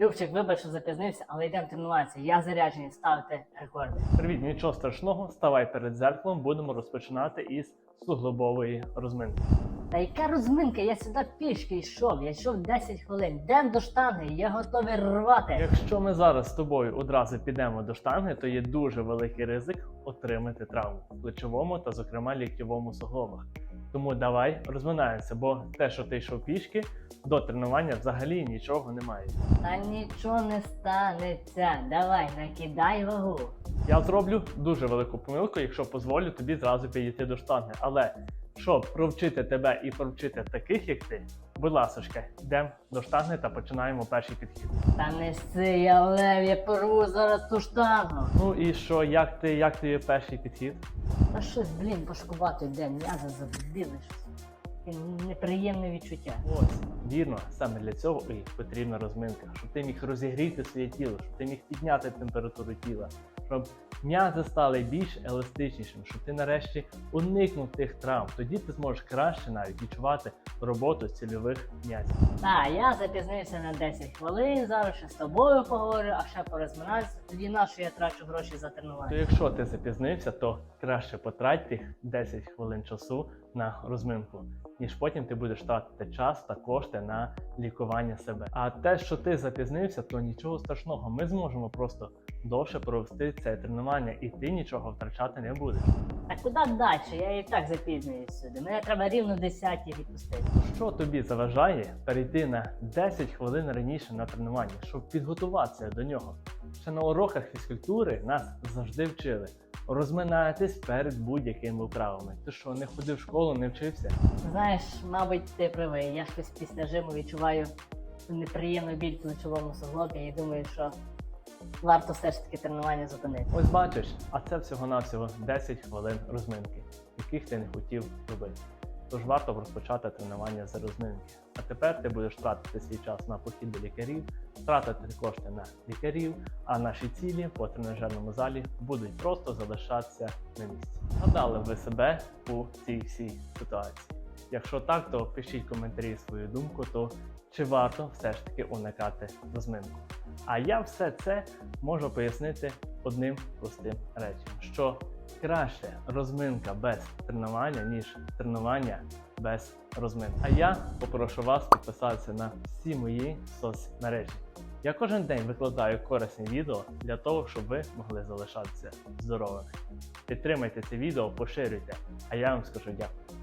Любчик, вибач, що запізнився, але йдемо тренуватися. Я заряджений ставити рекорди. Привіт, нічого страшного, ставай перед зеркалом, будемо розпочинати із суглобової розминки. Та яка розминка? Я сюди пішки йшов. Я йшов 10 хвилин. Йдемо до штанги, я готовий рвати. Якщо ми зараз з тобою одразу підемо до штанги, то є дуже великий ризик отримати травму в плечовому та, зокрема, ліктьовому суглобах. Тому давай розминаємося, бо те, що ти йшов пішки, до тренування взагалі нічого немає. Та нічого не станеться. Давай, накидай вагу. Я зроблю дуже велику помилку, якщо дозволю тобі зразу підійти до штанги. Але щоб провчити тебе і провчити таких, як ти, будь ласочка, йдемо до штанги та починаємо перший підхід. Та не сси, я лев, я порву зараз ту штангу. Ну і що, як ти, як тобі перший підхід? Та щось, блін, пошкувати йде, м'язи забили щось. Таке Неприємне відчуття. Ось, вірно, саме для цього і потрібна розминка, щоб ти міг розігріти своє тіло, щоб ти міг підняти температуру тіла, щоб м'язи стали більш еластичнішими, щоб ти нарешті уникнув тих травм. Тоді ти зможеш краще навіть відчувати роботу цільових м'язів. Так, я запізнився на 10 хвилин, зараз ще з тобою поговорю, а ще порозминаюся. Тоді на що я трачу гроші за То тренування. якщо ти запізнився, то краще потрать тих 10 хвилин часу на розминку, ніж потім ти будеш тратити час та кошти на лікування себе. А те, що ти запізнився, то нічого страшного. Ми зможемо просто довше провести це тренування, і ти нічого втрачати не будеш. Та куди далі? Я і так запізнююсь сюди. Мене треба рівно 10 відпустити. Що тобі заважає перейти на 10 хвилин раніше на тренування, щоб підготуватися до нього? Ще на уроках фізкультури нас завжди вчили розминатись перед будь-якими вправами. Ти що, не ходив в школу, не вчився? Знаєш, мабуть, ти правий. Я щось після жиму відчуваю неприємну біль в плечовому суглобі і думаю, що варто все ж таки тренування зупинити. Ось бачиш, а це всього-навсього 10 хвилин розминки, яких ти не хотів робити. Тож варто розпочати тренування з розминки. А тепер ти будеш тратити свій час на похід до лікарів, тратити кошти на лікарів, а наші цілі по тренажерному залі будуть просто залишатися на місці. Гадали ви себе у цій всій ситуації? Якщо так, то пишіть коментарі свою думку, то чи варто все ж таки уникати розминку. А я все це можу пояснити одним простим реченням, що краще розминка без тренування, ніж тренування без розминки. А я попрошу вас підписатися на всі мої соцмережі. Я кожен день викладаю корисні відео для того, щоб ви могли залишатися здоровими. Підтримайте це відео, поширюйте, а я вам скажу дякую.